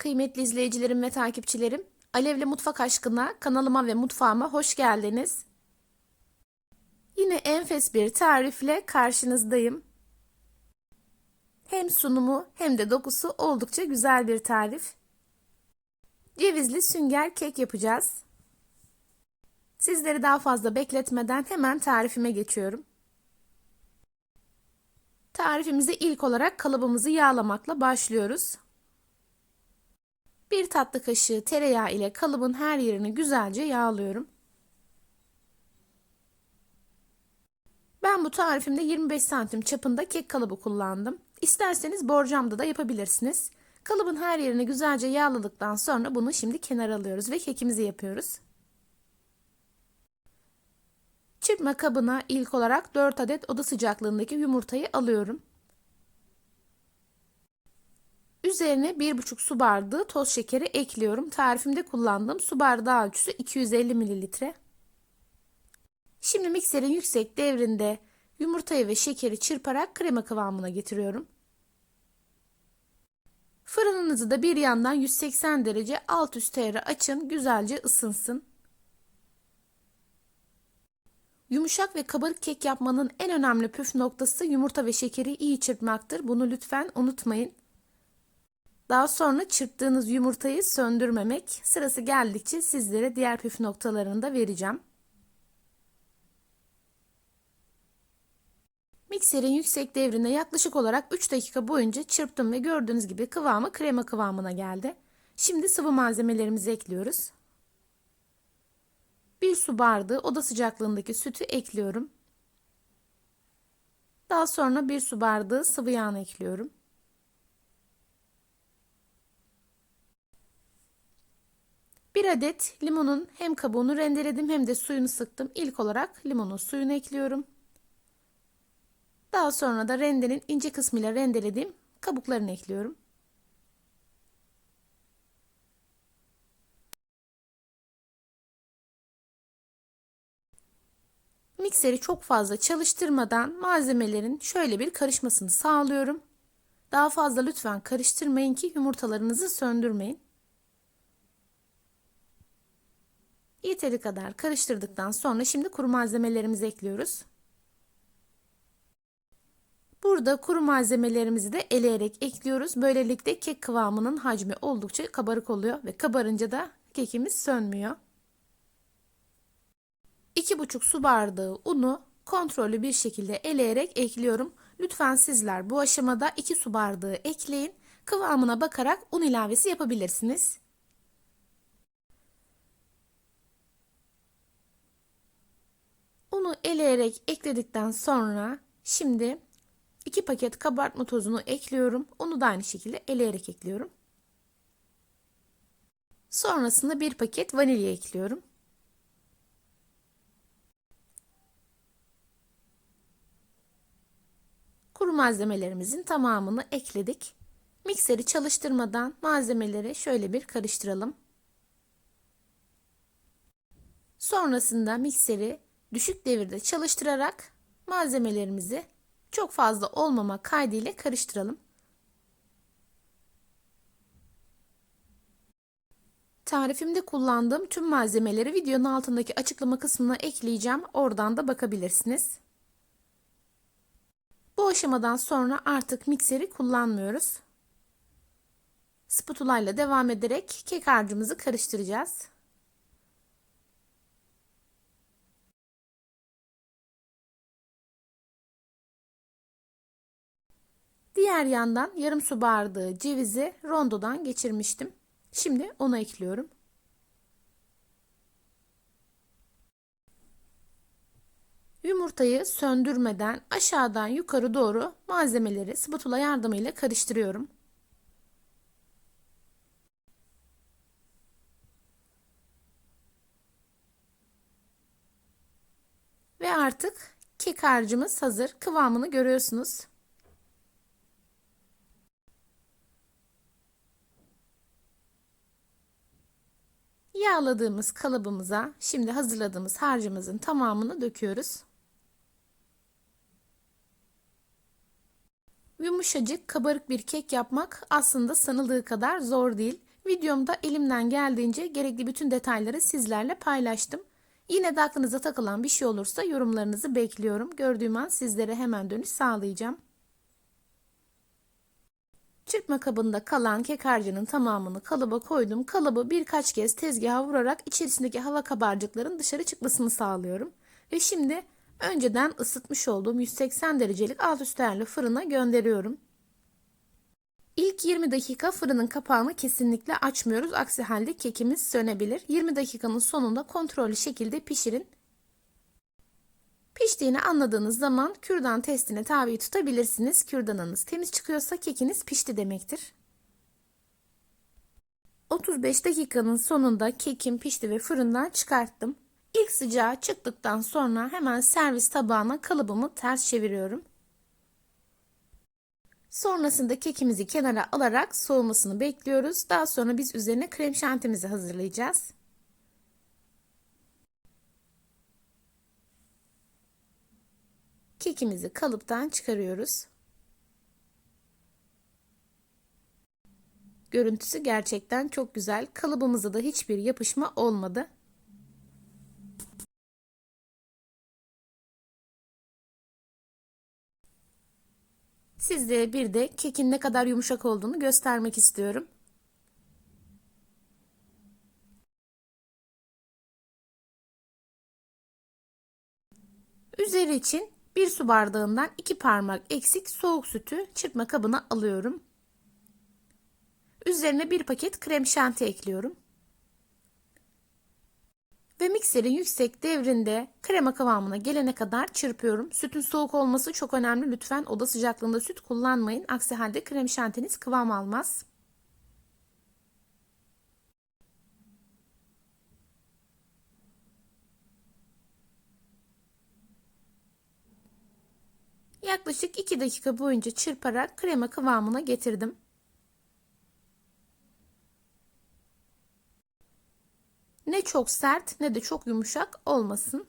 Kıymetli izleyicilerim ve takipçilerim, Alevle Mutfak Aşkına kanalıma ve mutfağıma hoş geldiniz. Yine enfes bir tarifle karşınızdayım. Hem sunumu hem de dokusu oldukça güzel bir tarif. Cevizli sünger kek yapacağız. Sizleri daha fazla bekletmeden hemen tarifime geçiyorum. Tarifimize ilk olarak kalıbımızı yağlamakla başlıyoruz. Bir tatlı kaşığı tereyağı ile kalıbın her yerini güzelce yağlıyorum. Ben bu tarifimde 25 santim çapında kek kalıbı kullandım. İsterseniz borcamda da yapabilirsiniz. Kalıbın her yerini güzelce yağladıktan sonra bunu şimdi kenara alıyoruz ve kekimizi yapıyoruz. Çırpma kabına ilk olarak 4 adet oda sıcaklığındaki yumurtayı alıyorum. Üzerine 1,5 su bardağı toz şekeri ekliyorum. Tarifimde kullandığım su bardağı ölçüsü 250 mililitre. Şimdi mikserin yüksek devrinde yumurtayı ve şekeri çırparak krema kıvamına getiriyorum. Fırınınızı da bir yandan 180 derece alt üst ayarı açın güzelce ısınsın. Yumuşak ve kabarık kek yapmanın en önemli püf noktası yumurta ve şekeri iyi çırpmaktır. Bunu lütfen unutmayın. Daha sonra çırptığınız yumurtayı söndürmemek. Sırası geldikçe sizlere diğer püf noktalarını da vereceğim. Mikserin yüksek devrine yaklaşık olarak 3 dakika boyunca çırptım ve gördüğünüz gibi kıvamı krema kıvamına geldi. Şimdi sıvı malzemelerimizi ekliyoruz. 1 su bardağı oda sıcaklığındaki sütü ekliyorum. Daha sonra 1 su bardağı sıvı yağını ekliyorum. Bir adet limonun hem kabuğunu rendeledim hem de suyunu sıktım. İlk olarak limonun suyunu ekliyorum. Daha sonra da rendenin ince kısmıyla rendelediğim kabuklarını ekliyorum. Mikseri çok fazla çalıştırmadan malzemelerin şöyle bir karışmasını sağlıyorum. Daha fazla lütfen karıştırmayın ki yumurtalarınızı söndürmeyin. Yeteri kadar karıştırdıktan sonra şimdi kuru malzemelerimizi ekliyoruz. Burada kuru malzemelerimizi de eleyerek ekliyoruz. Böylelikle kek kıvamının hacmi oldukça kabarık oluyor ve kabarınca da kekimiz sönmüyor. 2,5 su bardağı unu kontrollü bir şekilde eleyerek ekliyorum. Lütfen sizler bu aşamada 2 su bardağı ekleyin. Kıvamına bakarak un ilavesi yapabilirsiniz. Unu eleyerek ekledikten sonra şimdi 2 paket kabartma tozunu ekliyorum. Onu da aynı şekilde eleyerek ekliyorum. Sonrasında 1 paket vanilya ekliyorum. Kuru malzemelerimizin tamamını ekledik. Mikseri çalıştırmadan malzemeleri şöyle bir karıştıralım. Sonrasında mikseri düşük devirde çalıştırarak malzemelerimizi çok fazla olmama kaydıyla karıştıralım. Tarifimde kullandığım tüm malzemeleri videonun altındaki açıklama kısmına ekleyeceğim. Oradan da bakabilirsiniz. Bu aşamadan sonra artık mikseri kullanmıyoruz. Spatula ile devam ederek kek harcımızı karıştıracağız. Diğer yandan yarım su bardağı cevizi rondodan geçirmiştim. Şimdi onu ekliyorum. Yumurtayı söndürmeden aşağıdan yukarı doğru malzemeleri spatula yardımıyla karıştırıyorum. Ve artık kek harcımız hazır. Kıvamını görüyorsunuz. Yağladığımız kalıbımıza şimdi hazırladığımız harcımızın tamamını döküyoruz. Yumuşacık, kabarık bir kek yapmak aslında sanıldığı kadar zor değil. Videomda elimden geldiğince gerekli bütün detayları sizlerle paylaştım. Yine de aklınıza takılan bir şey olursa yorumlarınızı bekliyorum. Gördüğüm an sizlere hemen dönüş sağlayacağım. Çırpma kabında kalan kek harcının tamamını kalıba koydum. Kalıbı birkaç kez tezgaha vurarak içerisindeki hava kabarcıkların dışarı çıkmasını sağlıyorum. Ve şimdi önceden ısıtmış olduğum 180 derecelik alt üst ayarlı fırına gönderiyorum. İlk 20 dakika fırının kapağını kesinlikle açmıyoruz. Aksi halde kekimiz sönebilir. 20 dakikanın sonunda kontrollü şekilde pişirin. Piştiğini anladığınız zaman kürdan testine tabi tutabilirsiniz. Kürdanınız temiz çıkıyorsa kekiniz pişti demektir. 35 dakikanın sonunda kekim pişti ve fırından çıkarttım. İlk sıcağı çıktıktan sonra hemen servis tabağına kalıbımı ters çeviriyorum. Sonrasında kekimizi kenara alarak soğumasını bekliyoruz. Daha sonra biz üzerine krem şantimizi hazırlayacağız. Kekimizi kalıptan çıkarıyoruz. Görüntüsü gerçekten çok güzel. Kalıbımıza da hiçbir yapışma olmadı. Sizlere bir de kekin ne kadar yumuşak olduğunu göstermek istiyorum. Üzeri için bir su bardağından iki parmak eksik soğuk sütü çırpma kabına alıyorum. Üzerine bir paket krem şanti ekliyorum. Ve mikserin yüksek devrinde krema kıvamına gelene kadar çırpıyorum. Sütün soğuk olması çok önemli. Lütfen oda sıcaklığında süt kullanmayın. Aksi halde krem şantiniz kıvam almaz. Yaklaşık 2 dakika boyunca çırparak krema kıvamına getirdim. Ne çok sert ne de çok yumuşak olmasın.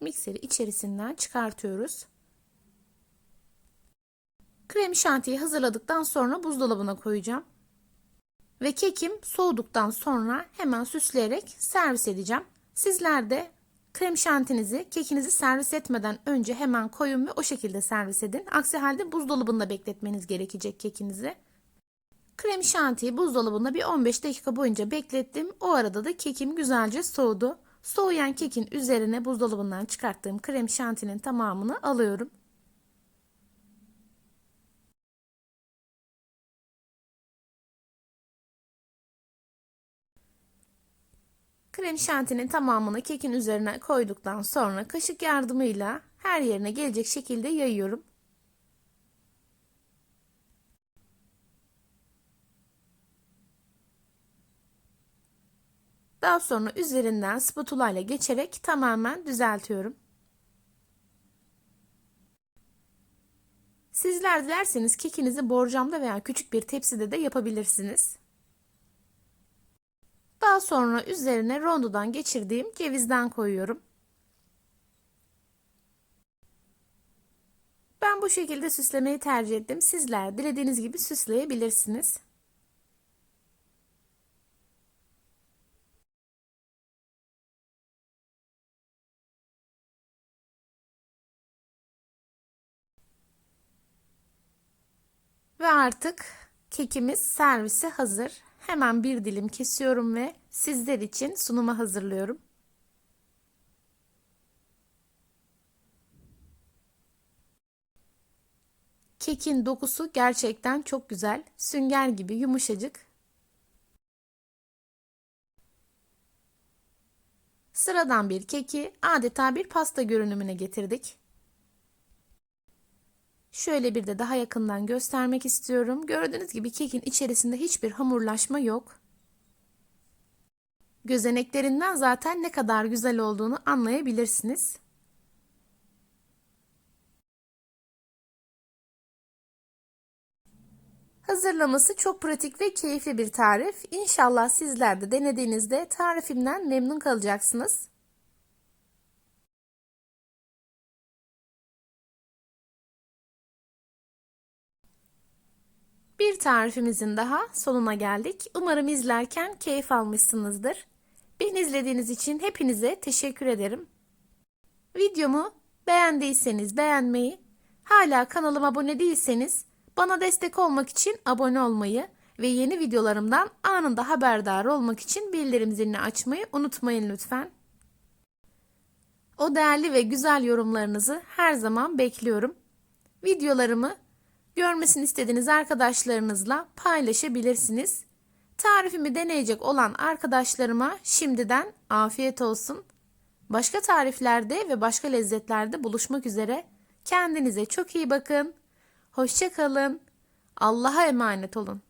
Mikseri içerisinden çıkartıyoruz. Krem şantiyi hazırladıktan sonra buzdolabına koyacağım. Ve kekim soğuduktan sonra hemen süsleyerek servis edeceğim. Sizler de krem şantinizi kekinizi servis etmeden önce hemen koyun ve o şekilde servis edin. Aksi halde buzdolabında bekletmeniz gerekecek kekinizi. Krem şantiyi buzdolabında bir 15 dakika boyunca beklettim. O arada da kekim güzelce soğudu. Soğuyan kekin üzerine buzdolabından çıkarttığım krem şantinin tamamını alıyorum. Krem şantinin tamamını kekin üzerine koyduktan sonra kaşık yardımıyla her yerine gelecek şekilde yayıyorum. Daha sonra üzerinden spatula ile geçerek tamamen düzeltiyorum. Sizler dilerseniz kekinizi borcamda veya küçük bir tepside de yapabilirsiniz. Daha sonra üzerine rondodan geçirdiğim cevizden koyuyorum. Ben bu şekilde süslemeyi tercih ettim. Sizler dilediğiniz gibi süsleyebilirsiniz. Ve artık kekimiz servise hazır. Hemen bir dilim kesiyorum ve sizler için sunuma hazırlıyorum. Kekin dokusu gerçekten çok güzel. Sünger gibi yumuşacık. Sıradan bir keki adeta bir pasta görünümüne getirdik. Şöyle bir de daha yakından göstermek istiyorum. Gördüğünüz gibi kekin içerisinde hiçbir hamurlaşma yok. Gözeneklerinden zaten ne kadar güzel olduğunu anlayabilirsiniz. Hazırlaması çok pratik ve keyifli bir tarif. İnşallah sizler de denediğinizde tarifimden memnun kalacaksınız. Bir tarifimizin daha sonuna geldik. Umarım izlerken keyif almışsınızdır. Beni izlediğiniz için hepinize teşekkür ederim. Videomu beğendiyseniz beğenmeyi, hala kanalıma abone değilseniz bana destek olmak için abone olmayı ve yeni videolarımdan anında haberdar olmak için bildirim zilini açmayı unutmayın lütfen. O değerli ve güzel yorumlarınızı her zaman bekliyorum. Videolarımı görmesini istediğiniz arkadaşlarınızla paylaşabilirsiniz. Tarifimi deneyecek olan arkadaşlarıma şimdiden afiyet olsun. Başka tariflerde ve başka lezzetlerde buluşmak üzere. Kendinize çok iyi bakın. Hoşça kalın. Allah'a emanet olun.